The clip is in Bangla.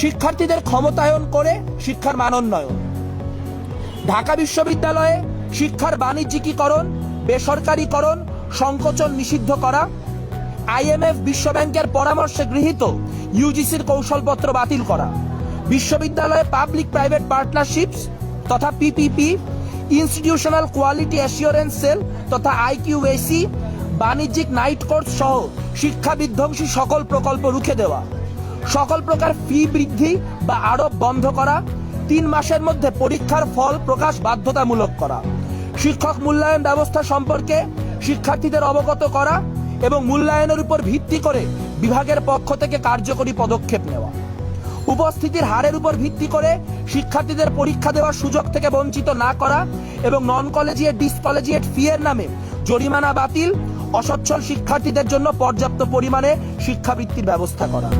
শিক্ষার্থীদের ক্ষমতায়ন করে শিক্ষার মানোন্নয়ন ঢাকা বিশ্ববিদ্যালয়ে শিক্ষার বাণিজ্যিকীকরণ, বেসরকারীকরণ, সংকোচন নিষিদ্ধ করা, আইএমএফ বিশ্বব্যাংকের পরামর্শে গৃহীত ইউজিসির কৌশলপত্র বাতিল করা, বিশ্ববিদ্যালয়ে পাবলিক প্রাইভেট পার্টনারশিপস তথা PPP, institutional quality assurance cell তথা আইকিউএসি, বাণিজ্যিক নাইট কোর্স সহ শিক্ষা বিধ্বংসী সকল প্রকল্প রুখে দেওয়া। সকল প্রকার ফি বৃদ্ধি বা আরোপ বন্ধ করা, তিন মাসের মধ্যে পরীক্ষার ফল প্রকাশ বাধ্যতামূলক করা, শিক্ষক মূল্যায়ন ব্যবস্থা সম্পর্কে শিক্ষার্থীদের অবগত করা এবং মূল্যায়নের উপর ভিত্তি করে বিভাগের পক্ষ থেকে কার্যকরী পদক্ষেপ নেওয়া, উপস্থিতির হারের উপর ভিত্তি করে শিক্ষার্থীদের পরীক্ষা দেওয়ার সুযোগ থেকে বঞ্চিত না করা এবং নন কলেজিয়েট ডিসকলেজিয়েট ফি এর নামে জরিমানা বাতিল, অসচ্ছল শিক্ষার্থীদের জন্য পর্যাপ্ত পরিমাণে শিক্ষাবৃত্তির ব্যবস্থা করা।